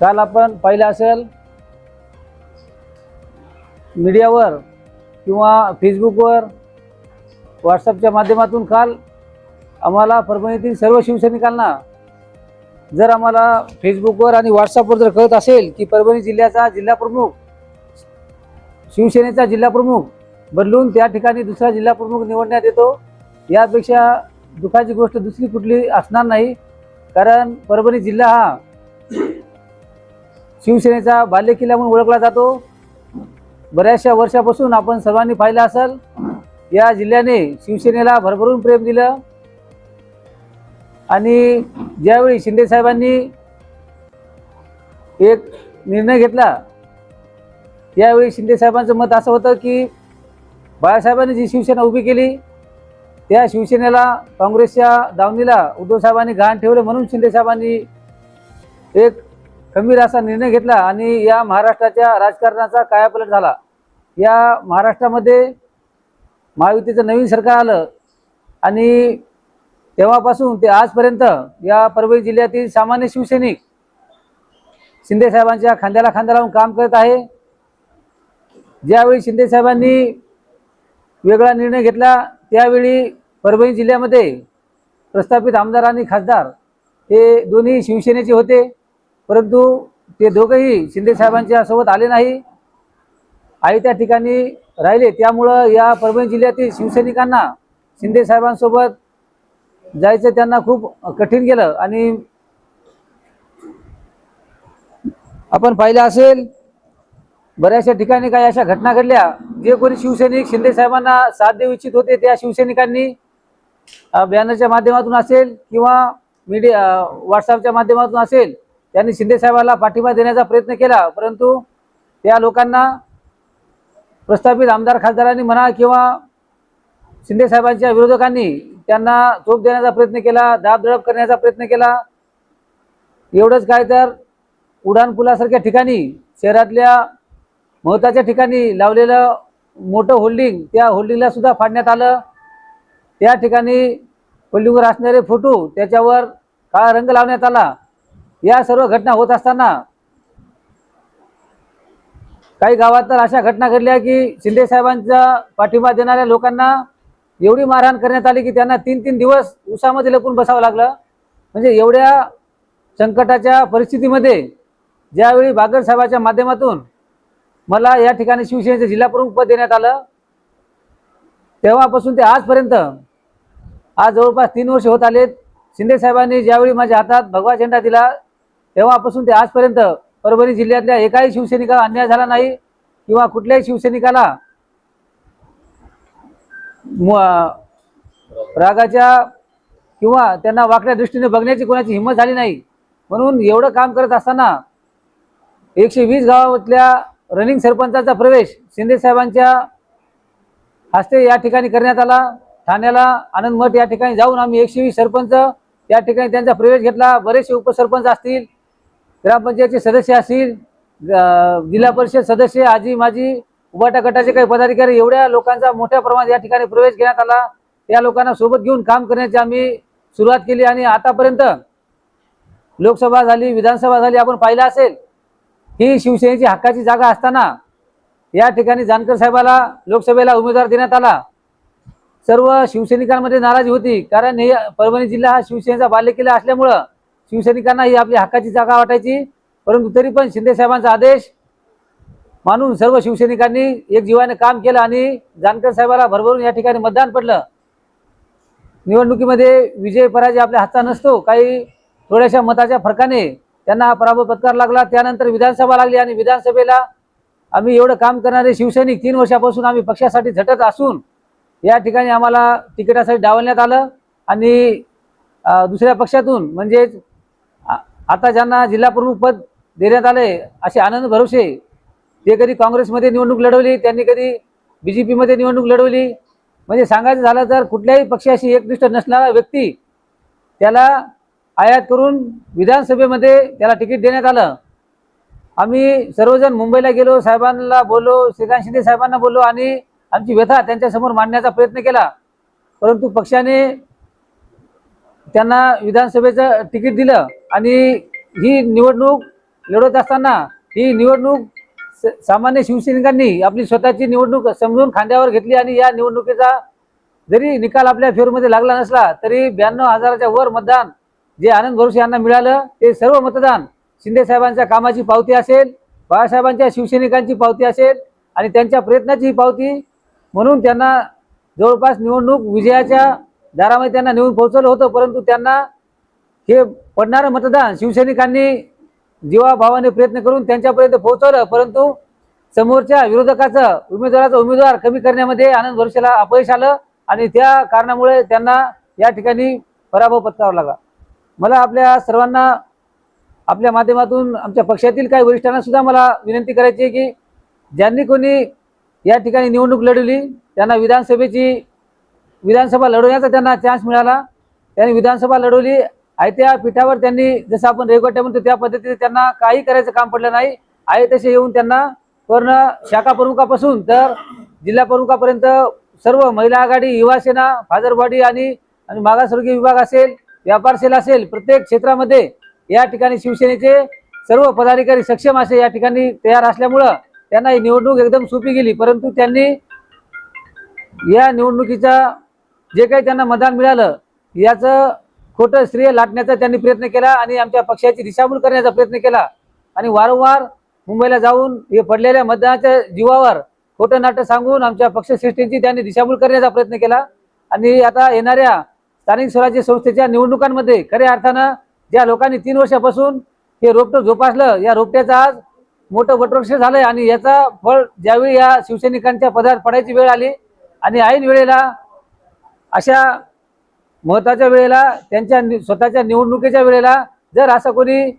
काल आपण पाहिलं असेल मीडियावर किंवा फेसबुकवर व्हॉट्सअपच्या माध्यमातून काल आम्हाला परभणीतील सर्व शिवसैनिकांना जर आम्हाला फेसबुकवर आणि व्हॉट्सअपवर जर कळत असेल की परभणी जिल्ह्याचा जिल्हाप्रमुख शिवसेनेचा जिल्हाप्रमुख बदलून त्या ठिकाणी दुसरा जिल्हाप्रमुख निवडण्यात येतो यापेक्षा दुःखाची गोष्ट दुसरी कुठली असणार नाही. कारण परभणी जिल्हा हा शिवसेनेचा बालेकिल्ला म्हणून ओळखला जातो. बऱ्याचशा वर्षापासून आपण सर्वांनी पाहिलं असेल या जिल्ह्याने शिवसेनेला भरभरून प्रेम दिलं. आणि ज्यावेळी शिंदेसाहेबांनी एक निर्णय घेतला त्यावेळी शिंदेसाहेबांचं मत असं होतं की बाळासाहेबांनी जी शिवसेना उभी केली त्या शिवसेनेला काँग्रेसच्या दावणीला उद्धवसाहेबांनी गहाण घाण ठेवलं म्हणून शिंदेसाहेबांनी एक खंबीर असा निर्णय घेतला आणि या महाराष्ट्राच्या राजकारणाचा कायापलट झाला. या महाराष्ट्रामध्ये महायुतीचं नवीन सरकार आलं आणि तेव्हापासून ते आजपर्यंत या परभणी जिल्ह्यातील सामान्य शिवसैनिक शिंदेसाहेबांच्या खांद्याला खांदा लावून काम करत आहे. ज्यावेळी शिंदेसाहेबांनी वेगळा निर्णय घेतला त्यावेळी परभणी जिल्ह्यामध्ये प्रस्थापित आमदार आणि खासदार हे दोन्ही शिवसेनेचे होते. परंतु ते दोघंही शिंदे साहेबांच्या सोबत आले नाही. आई त्या ठिकाणी राहिले. त्यामुळं या परभणी जिल्ह्यातील शिवसैनिकांना शिंदे साहेबांसोबत जायचं त्यांना खूप कठीण गेलं. आणि आपण पाहिलं असेल बऱ्याचशा ठिकाणी काही अशा घटना घडल्या. जे कोणी शिवसैनिक शिंदे साहेबांना साथ देऊ इच्छित होते त्या शिवसैनिकांनी बॅनरच्या माध्यमातून असेल किंवा मीडिया व्हॉट्सअपच्या माध्यमातून असेल त्यांनी शिंदेसाहेबाला पाठिंबा देण्याचा प्रयत्न केला परंतु त्या लोकांना प्रस्थापित आमदार खासदारांनी म्हणा किंवा शिंदेसाहेबांच्या विरोधकांनी त्यांना चोप देण्याचा प्रयत्न केला दाबदडप करण्याचा प्रयत्न केला. एवढंच काय तर उड्डाणपुलासारख्या ठिकाणी शहरातल्या महत्त्वाच्या ठिकाणी लावलेलं मोठं होल्डिंग त्या होल्डिंगला सुद्धा फाडण्यात आलं. त्या ठिकाणी होल्डिंगवर असणारे फोटो त्याच्यावर काळा रंग लावण्यात आला. या सर्व घटना होत असताना काही गावात तर अशा घटना घडल्या की शिंदे साहेबांचा पाठिंबा देणाऱ्या लोकांना एवढी मारहाण करण्यात आली की त्यांना तीन तीन दिवस उसामध्ये लपून बसावं लागलं. म्हणजे एवढ्या संकटाच्या परिस्थितीमध्ये ज्यावेळी बागर साहेबाच्या माध्यमातून मला या ठिकाणी शिवसेनेचं जिल्हा प्रमुख पद देण्यात आलं तेव्हापासून ते आजपर्यंत आज जवळपास तीन वर्ष होत आलेत शिंदे साहेबांनी ज्यावेळी माझ्या हातात भगवा झेंडा दिला तेव्हापासून ते आजपर्यंत परभणी जिल्ह्यातल्या एकाही शिवसैनिकाला अन्याय झाला नाही किंवा कुठल्याही शिवसैनिकाला रागाच्या किंवा त्यांना वाकड्या दृष्टीने बघण्याची कोणाची हिंमत झाली नाही. म्हणून एवढं काम करत असताना एकशे वीस गावातल्या रनिंग सरपंचाचा प्रवेश शिंदे साहेबांच्या हस्ते या ठिकाणी करण्यात आला. ठाण्याला आनंद मठ या ठिकाणी जाऊन आम्ही एकशे वीस सरपंच या ठिकाणी त्यांचा प्रवेश घेतला. बरेचसे उपसरपंच असतील ग्रामपंचायतचे सदस्य असतील जिल्हा परिषद सदस्य आजी माजी उभाटा गटाचे काही पदाधिकारी एवढ्या लोकांचा मोठ्या प्रमाणात या ठिकाणी प्रवेश घेण्यात आला. त्या लोकांना सोबत घेऊन काम करण्याची आम्ही सुरुवात केली आणि आतापर्यंत लोकसभा झाली विधानसभा झाली आपण पाहिलं असेल ही शिवसेनेची हक्काची जागा असताना या ठिकाणी जानकर साहेबाला लोकसभेला उमेदवार देण्यात आला. सर्व शिवसैनिकांमध्ये नाराजी होती कारण हे परभणी जिल्हा हा शिवसेनेचा बाल्यकिल्ला असल्यामुळं शिवसैनिकांना ही आपली हक्काची जागा वाटायची. परंतु तरी पण शिंदेसाहेबांचा आदेश मानून सर्व शिवसैनिकांनी एक जीवाने काम केलं आणि जानकर साहेबाला भरभरून या ठिकाणी मतदान पडलं. निवडणुकीमध्ये विजय पराजय आपल्या हातचा नसतो. काही थोड्याशा मताच्या फरकाने त्यांना हा पराभव पत्कार लागला. त्यानंतर विधानसभा लागली आणि विधानसभेला आम्ही एवढं काम करणारे शिवसैनिक तीन वर्षापासून आम्ही पक्षासाठी झटत असून या ठिकाणी आम्हाला तिकिटासाठी डावलण्यात आलं. आणि दुसऱ्या पक्षातून म्हणजेच आता ज्यांना जिल्हा प्रमुख पद देण्यात आले असे आनंद भरोसे ते कधी काँग्रेसमध्ये निवडणूक लढवली त्यांनी कधी बी जे पीमध्ये निवडणूक लढवली. म्हणजे सांगायचं झालं तर कुठल्याही पक्षाशी एकनिष्ठ नसणारा व्यक्ती त्याला आयात करून विधानसभेमध्ये त्याला तिकीट देण्यात आलं. आम्ही सर्वजण मुंबईला गेलो साहेबांना बोललो श्रीकांत शिंदे साहेबांना बोललो आणि आमची व्यथा त्यांच्यासमोर मांडण्याचा प्रयत्न केला. परंतु पक्षाने त्यांना विधानसभेचं तिकीट दिलं आणि ही निवडणूक लढवत असताना ही निवडणूक स- सामान्य शिवसैनिकांनी आपली स्वतःची निवडणूक समजून खांद्यावर घेतली आणि या निवडणुकीचा जरी निकाल आपल्या फेरमध्ये लागला नसला तरी ब्याण्णव हजाराच्या वर मतदान जे आनंद भरोसे यांना मिळालं ते सर्व मतदान शिंदेसाहेबांच्या कामाची पावती असेल बाळासाहेबांच्या शिवसैनिकांची पावती असेल आणि त्यांच्या प्रयत्नाची ही पावती म्हणून त्यांना जवळपास निवडणूक विजयाच्या दारामध्ये त्यांना नेऊन पोहोचवलं होतं परंतु त्यांना हे पडणारं मतदान शिवसैनिकांनी जीवाभावाने प्रयत्न करून त्यांच्यापर्यंत पोहोचवलं परंतु समोरच्या विरोधकाचं उमेदवाराचा उमेदवार कमी करण्यामध्ये आनंद भरोसेला अपयश आलं आणि त्या कारणामुळे त्यांना या ठिकाणी पराभव पत्करावा लागला. मला आपल्या सर्वांना आपल्या माध्यमातून आमच्या पक्षातील काही वरिष्ठांना सुद्धा मला विनंती करायची आहे की ज्यांनी कोणी या ठिकाणी निवडणूक लढवली त्यांना विधानसभेची विधानसभा लढवण्याचा त्यांना चान्स मिळाला. त्यांनी विधानसभा लढवली. आहे त्या पीठावर त्यांनी जसं आपण रेगोट्या म्हणतो त्या पद्धतीने त्यांना काही करायचं काम पडलं नाही. आहे तसे येऊन त्यांना पूर्ण शाखा प्रमुखापासून तर जिल्हा प्रमुखापर्यंत सर्व महिला आघाडी युवा सेना फादरबॉडी आणि आणि मागासवर्गीय विभाग असेल व्यापार सेल असेल प्रत्येक क्षेत्रामध्ये या ठिकाणी शिवसेनेचे सर्व पदाधिकारी सक्षम असे या ठिकाणी तयार असल्यामुळं त्यांना ही निवडणूक एकदम सोपी गेली. परंतु त्यांनी या निवडणुकीचा जे काही त्यांना मतदान मिळालं याचं खोटं श्रेय लाटण्याचा त्यांनी प्रयत्न केला आणि आमच्या पक्षाची दिशाभूल करण्याचा प्रयत्न केला. आणि वारंवार मुंबईला जाऊन हे पडलेल्या मतदानाच्या जीवावर खोटं नाटक सांगून आमच्या पक्षश्रेष्ठींची त्यांनी दिशाभूल करण्याचा प्रयत्न केला. आणि आता येणाऱ्या स्थानिक स्वराज्य संस्थेच्या निवडणुकांमध्ये खऱ्या अर्थानं ज्या लोकांनी तीन वर्षापासून हे रोपटं जोपासलं या रोपट्याचं आज मोठं वटवृक्ष झालंय आणि याचा फळ ज्यावेळी या शिवसैनिकांच्या पदार्थ पडायची वेळ आली आणि ऐन वेळेला अशा महत्त्वाच्या वेळेला त्यांच्या स्वतःच्या निवडणुकीच्या वेळेला जर असं कोणी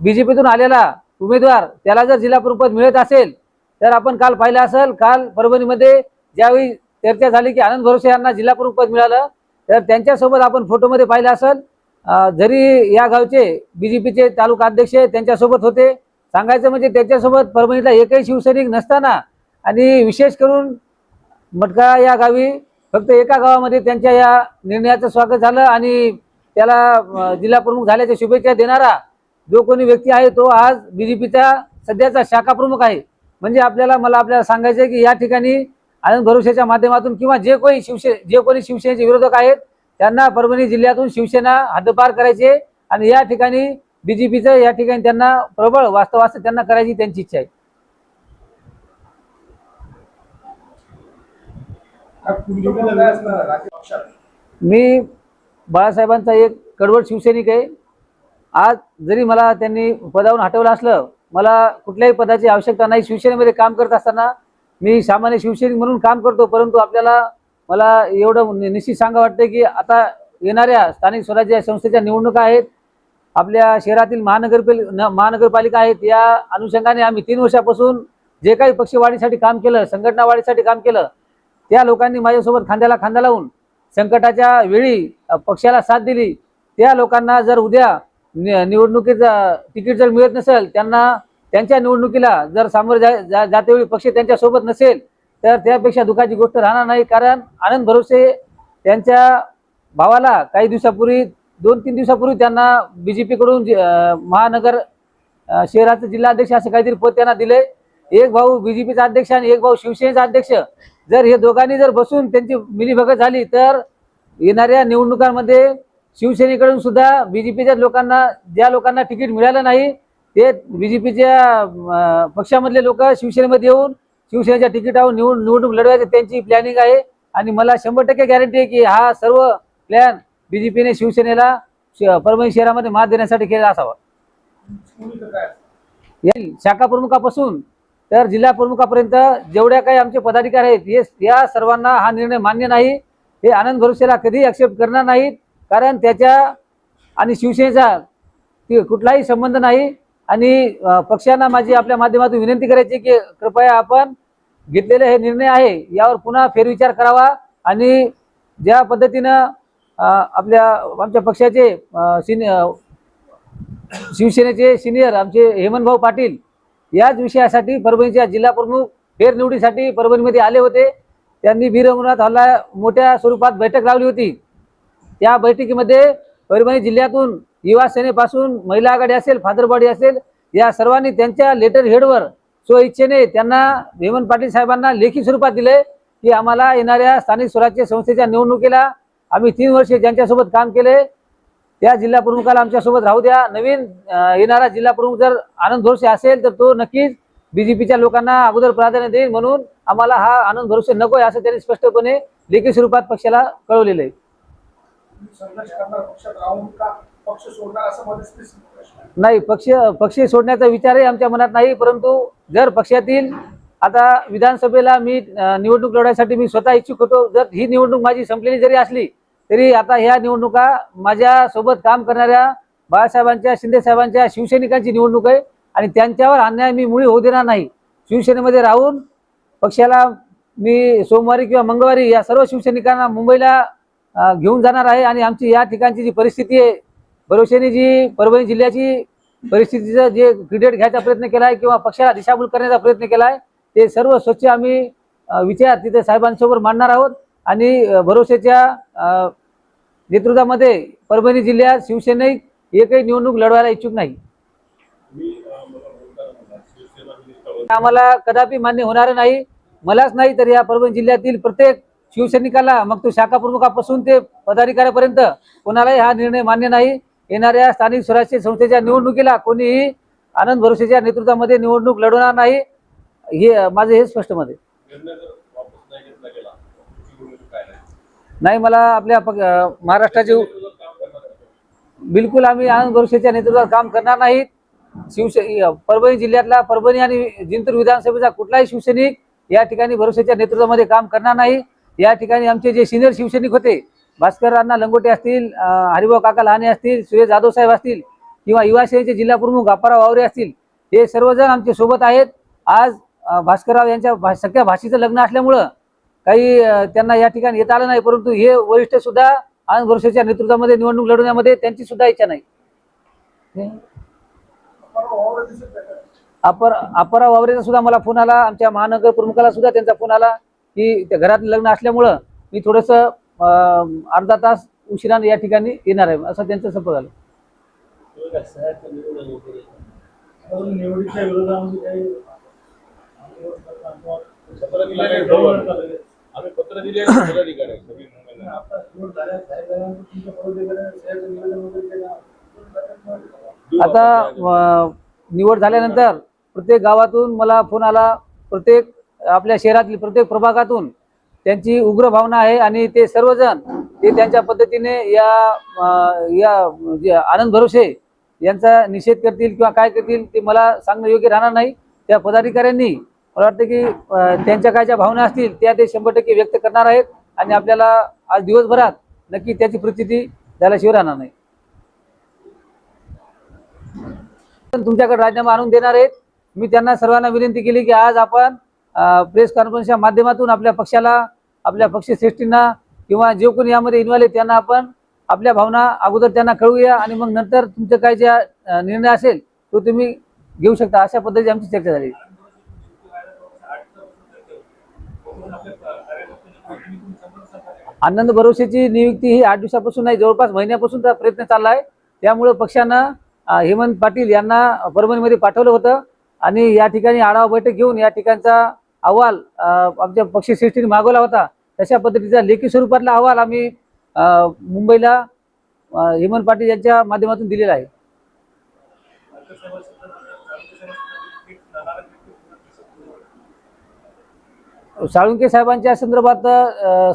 बी जे पीतून आलेला उमेदवार त्याला जर जिल्हा प्रमुखपद मिळत असेल तर आपण काल पाहिलं असेल काल परभणीमध्ये ज्यावेळी चर्चा झाली की आनंद भरोसे यांना जिल्हा प्रमुखपद मिळालं तर त्यांच्यासोबत आपण फोटोमध्ये पाहिलं असेल जरी या गावचे बी जे पीचे तालुका अध्यक्ष त्यांच्यासोबत होते सांगायचं म्हणजे त्यांच्यासोबत परभणीतला एकही शिवसैनिक नसताना आणि विशेष करून मटका या गावी फक्त एका गावामध्ये त्यांच्या या निर्णयाचं स्वागत झालं आणि त्याला जिल्हा प्रमुख झाल्याच्या शुभेच्छा देणारा जो कोणी व्यक्ती आहे तो आज बी जे पीचा सध्याचा शाखा प्रमुख आहे. म्हणजे आपल्याला मला आपल्याला सांगायचं आहे की या ठिकाणी आनंद भरोशाच्या माध्यमातून किंवा जे कोणी शिवसे जे कोणी शिवसेनेचे विरोधक आहेत त्यांना परभणी जिल्ह्यातून शिवसेना हद्दपार करायचे आणि या ठिकाणी बी जे पीचं या ठिकाणी त्यांना प्रबळ वास्तवास्त त्यांना करायची त्यांची इच्छा आहे. मी बाळासाहेबांचा एक कडवट शिवसैनिक आहे. आज जरी मला त्यांनी पदावरून हटवलं असलं मला कुठल्याही पदाची आवश्यकता नाही. शिवसेनेमध्ये काम करत असताना मी सामान्य शिवसैनिक म्हणून काम करतो परंतु आपल्याला मला एवढं निश्चित सांगा वाटतं की आता येणाऱ्या स्थानिक स्वराज्य संस्थेच्या निवडणुका आहेत. आपल्या शहरातील महानगरपाल महानगरपालिका आहेत. या अनुषंगाने आम्ही तीन वर्षापासून जे काही पक्षवाढीसाठी काम केलं संघटना वाढीसाठी काम केलं त्या लोकांनी माझ्यासोबत खांद्याला खांदा लावून संकटाच्या वेळी पक्षाला साथ दिली. त्या लोकांना जर उद्या नि- निवडणुकीचं तिकीट जर मिळत नसेल त्यांना त्यांच्या निवडणुकीला जर सामोरे जा जा- जातेवेळी पक्ष त्यांच्यासोबत नसेल तर त्यापेक्षा दुःखाची गोष्ट राहणार नाही. कारण आनंद भरोसे त्यांच्या भावाला काही दिवसापूर्वी दोन तीन दिवसापूर्वी त्यांना बी जे पीकडून महानगर शहराचं जिल्हाध्यक्ष असं काहीतरी पद त्यांना दिले. एक भाऊ बी जे पीचा अध्यक्ष आणि एक भाऊ शिवसेनेचा अध्यक्ष. जर हे दोघांनी जर बसून त्यांची मिलीभगत झाली तर येणाऱ्या निवडणुकांमध्ये शिवसेनेकडून सुद्धा बी जे पीच्या लोकांना ज्या लोकांना तिकीट मिळालं नाही ते बी जे पीच्या पक्षामधले लोक शिवसेनेमध्ये येऊन शिवसेनेच्या तिकिटावर निवड निवडणूक लढवायची त्यांची प्लॅनिंग आहे. आणि मला शंभर टक्के गॅरंटी आहे की हा सर्व प्लॅन बी जे पीने शिवसेनेला परभणी शहरामध्ये मात देण्यासाठी केलेला असावा. शाखा प्रमुखापासून तर जिल्हा प्रमुखापर्यंत जेवढ्या काही आमचे पदाधिकारी आहेत हे या सर्वांना हा निर्णय मान्य नाही. हे आनंद भरोसेला कधीही ॲक्सेप्ट करणार नाहीत. कारण त्याच्या आणि शिवसेनेचा ती कुठलाही संबंध नाही. आणि पक्षांना माझी आपल्या माध्यमातून विनंती करायची की कृपया आपण घेतलेले हे निर्णय आहे यावर पुन्हा फेरविचार करावा. आणि ज्या पद्धतीनं आपल्या आमच्या पक्षाचे सिनि शिवसेनेचे सिनियर आमचे हेमंतभाऊ पाटील याच विषयासाठी परभणीच्या जिल्हा प्रमुख फेरनिवडीसाठी परभणीमध्ये आले होते. त्यांनी वीरंगणात हल्ला मोठ्या स्वरूपात बैठक लावली होती. त्या बैठकीमध्ये परभणी जिल्ह्यातून युवा सेनेपासून महिला आघाडी असेल फादरबॉडी असेल या सर्वांनी त्यांच्या लेटर हेडवर स्वइच्छेने त्यांना हेमंत पाटील साहेबांना लेखी स्वरूपात दिले की आम्हाला येणाऱ्या स्थानिक स्वराज्य संस्थेच्या निवडणुकीला आम्ही तीन वर्षे ज्यांच्यासोबत काम केले त्या जिल्हा प्रमुखाला आमच्यासोबत. राहू द्या. नवीन येणारा जिल्हा प्रमुख जर आनंद भरोसे असेल तर तो नक्कीच बीजेपीच्या लोकांना अगोदर प्राधान्य देईल म्हणून आम्हाला हा आनंद भरोसे नको आहे असं त्यांनी स्पष्टपणे लेखी स्वरूपात पक्षाला कळवलेलं आहे. नाही पक्ष पक्ष सोडण्याचा विचारही आमच्या मनात नाही परंतु जर पक्षातील आता विधानसभेला मी निवडणूक लढवायसाठी मी स्वतः इच्छुक होतो जर ही निवडणूक माझी संपलेली जरी असली तरी आता ह्या निवडणुका माझ्या सोबत काम करणाऱ्या बाळासाहेबांच्या शिंदेसाहेबांच्या शिवसैनिकांची निवडणूक आहे आणि त्यांच्यावर अन्याय मी मुळी होऊ देणार नाही. शिवसेनेमध्ये राहून पक्षाला मी सोमवारी किंवा मंगळवारी या सर्व शिवसैनिकांना मुंबईला घेऊन जाणार आहे आणि आमची या ठिकाणची जी परिस्थिती आहे भरोसेने जी परभणी जिल्ह्याची परिस्थितीचं जे क्रिकेट घ्यायचा प्रयत्न केला आहे किंवा पक्षाला दिशाभूल करण्याचा प्रयत्न केला आहे ते सर्व स्वच्छ आम्ही विचार तिथे साहेबांसोबत मांडणार आहोत आणि अ, भरोसेच्या नेतृत्वामध्ये परभणी जिल्ह्यात शिवसैनिक एकही निवडणूक लढवायला इच्छुक नाही. आम्हाला कदापि मान्य होणार नाही मलाच नाही तर या परभणी जिल्ह्यातील प्रत्येक शिवसैनिकाला मग तो शाखा प्रमुखापासून ते पदाधिकाऱ्यापर्यंत कोणालाही हा निर्णय मान्य नाही. येणाऱ्या स्थानिक स्वराज्य संस्थेच्या निवडणुकीला कोणीही आनंद भरोसेच्या नेतृत्वामध्ये निवडणूक लढवणार नाही. हे माझं हे स्पष्टमध्ये आहे निर्णय जर वापस नाही घेतला गेला पुढची भूमिका काय नाही मला आपल्या महाराष्ट्राचे बिलकुल आम्ही आनंद गोरसेच्या नेतृत्वात काम करणार नाहीत शिवसे परभणी जिल्ह्यातला परभणी आणि जिंतूर विधानसभेचा कुठलाही शिवसैनिक या ठिकाणी भरोसेच्या नेतृत्वामध्ये काम करणार नाही. या ठिकाणी आमचे जे सिनियर शिवसैनिक होते भास्कर अण्णा लंगोटे असतील हरिभाऊ काका लहाने असतील सुरेश जाधव साहेब असतील किंवा युवा जिल्हाप्रमुख गापाराव प्रमुख वावरे असतील हे सर्वजण आमच्यासोबत आहेत. आज भास्करराव यांच्या भा सगळ्या भाषेचं लग्न असल्यामुळं काही त्यांना या ठिकाणी येता आलं नाही परंतु हे वरिष्ठ सुद्धा आनंद भरोसेच्या नेतृत्वामध्ये निवडणूक लढवण्यामध्ये त्यांची सुद्धा इच्छा नाही. अपर अपरा वावरेचा सुद्धा मला फोन आला आमच्या महानगर प्रमुखाला सुद्धा त्यांचा फोन आला की त्या घरात लग्न असल्यामुळं मी थोडंसं अर्धा तास उशिराने या ठिकाणी येणार आहे असं त्यांचं संपर्क झालं निवडीच्या विरोधामध्ये आम्ही पत्र दिले सगळी मुंबईला. आता निवड झाल्यानंतर प्रत्येक गावातून मला फोन आला प्रत्येक आपल्या शहरातील प्रत्येक प्रभागातून त्यांची उग्र भावना आहे आणि ते सर्वजण ते त्यांच्या पद्धतीने या या आनंद भरोसे यांचा निषेध करतील किंवा काय करतील ते मला सांगणं योग्य राहणार नाही त्या पदाधिकाऱ्यांनी मला वाटतं की त्यांच्या काय ज्या भावना असतील त्या ते शंभर टक्के व्यक्त करणार आहेत आणि आपल्याला आज दिवसभरात नक्की त्याची प्रतिती झाल्याशिवाय राहणार नाही. पण तुमच्याकडे राजीनामा आणून देणार आहेत. मी त्यांना सर्वांना विनंती केली की आज आपण प्रेस कॉन्फरन्सच्या माध्यमातून आपल्या पक्षाला आपल्या पक्षश्रेष्ठींना किंवा जे कोणी यामध्ये इन्व्हॉल्व आहे त्यांना आपण आपल्या भावना अगोदर त्यांना कळूया आणि मग नंतर तुमचं काय जे निर्णय असेल तो तुम्ही घेऊ शकता. अशा पद्धतीची आमची चर्चा झाली. आनंद भरोसेची नियुक्ती ही आठ दिवसापासून नाही जवळपास महिन्यापासून प्रयत्न चालला आहे. त्यामुळे पक्षानं हेमंत पाटील यांना परभणीमध्ये पाठवलं होतं आणि या ठिकाणी आढावा बैठक घेऊन या ठिकाणचा अहवाल आमच्या पक्षश्रेष्ठीने मागवला होता. तशा पद्धतीचा लेखी स्वरूपातला अहवाल आम्ही मुंबईला हेमंत पाटील यांच्या माध्यमातून दिलेला आहे. साळुंके साहेबांच्या संदर्भात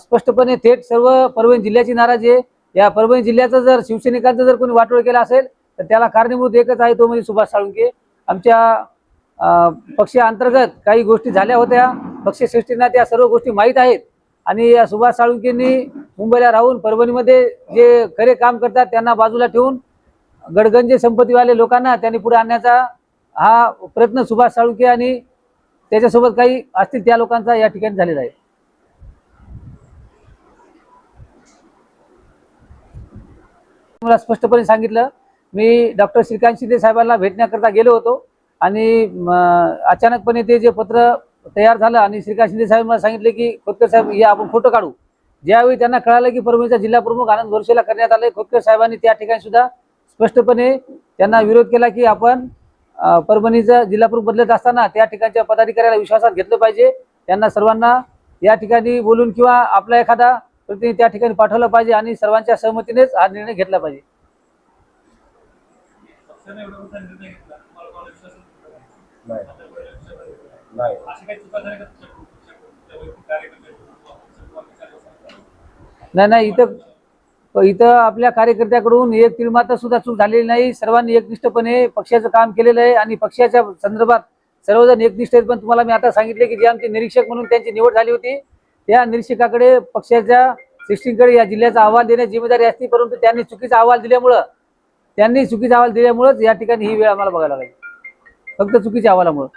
स्पष्टपणे थेट सर्व परभणी जिल्ह्याची नाराजी आहे. या परभणी जिल्ह्याचं जर शिवसैनिकांचा जर कोणी वाटोळ केला असेल तर त्याला कारणीभूत एकच आहे तो म्हणजे सुभाष साळुंके आमच्या पक्षाअंतर्गत काही गोष्टी झाल्या होत्या. पक्षश्रेष्ठींना त्या सर्व गोष्टी माहीत आहेत. आणि या सुभाष साळुंकेंनी मुंबईला राहून परभणीमध्ये जे खरे काम करतात त्यांना बाजूला ठेवून गडगंजे संपत्तीवाले लोकांना त्यांनी पुढे आणण्याचा हा प्रयत्न सुभाष साळुंके आणि त्याच्यासोबत काही असतील त्या लोकांचा या ठिकाणी झालेला आहे. मला स्पष्टपणे सांगितलं मी डॉक्टर श्रीकांत शिंदे साहेबांना भेटण्याकरता गेलो होतो आणि अचानकपणे ते जे पत्र तयार झालं आणि श्रीकांत शिंदे साहेब मला सांगितले की खोतकर साहेब या आपण फोटो काढू. ज्यावेळी त्यांना कळालं की परभणीचा जिल्हा प्रमुख आनंद वर्षेला करण्यात आले खोतकर साहेबांनी त्या ठिकाणी सुद्धा स्पष्टपणे त्यांना विरोध केला की आपण परभणीचं जिल्हा प्रमुख बदलत असताना त्या ठिकाणच्या पदाधिकाऱ्याला विश्वासात घेतलं पाहिजे. त्यांना सर्वांना या ठिकाणी बोलून किंवा आपला एखादा प्रतिनिधी त्या ठिकाणी पाठवलं पाहिजे आणि सर्वांच्या सहमतीनेच हा निर्णय घेतला पाहिजे? नाही नाही इथं इथं आपल्या कार्यकर्त्याकडून एक तिळमात्र सुद्धा चूक झालेली नाही. सर्वांनी एकनिष्ठपणे पक्षाचं काम केलेलं आहे आणि पक्षाच्या संदर्भात सर्वजण एकनिष्ठ आहेत. पण तुम्हाला मी आता सांगितले की जे आमचे निरीक्षक म्हणून त्यांची निवड झाली होती त्या निरीक्षकाकडे पक्षाच्या सिस्टीमकडे या जिल्ह्याचा अहवाल देण्याची जिम्मेदारी असते परंतु त्यांनी चुकीचा अहवाल दिल्यामुळं त्यांनी चुकीचा अहवाल दिल्यामुळंच या ठिकाणी ही वेळ आम्हाला बघायला लागेल. फक्त चुकीच्या अहवालामुळं.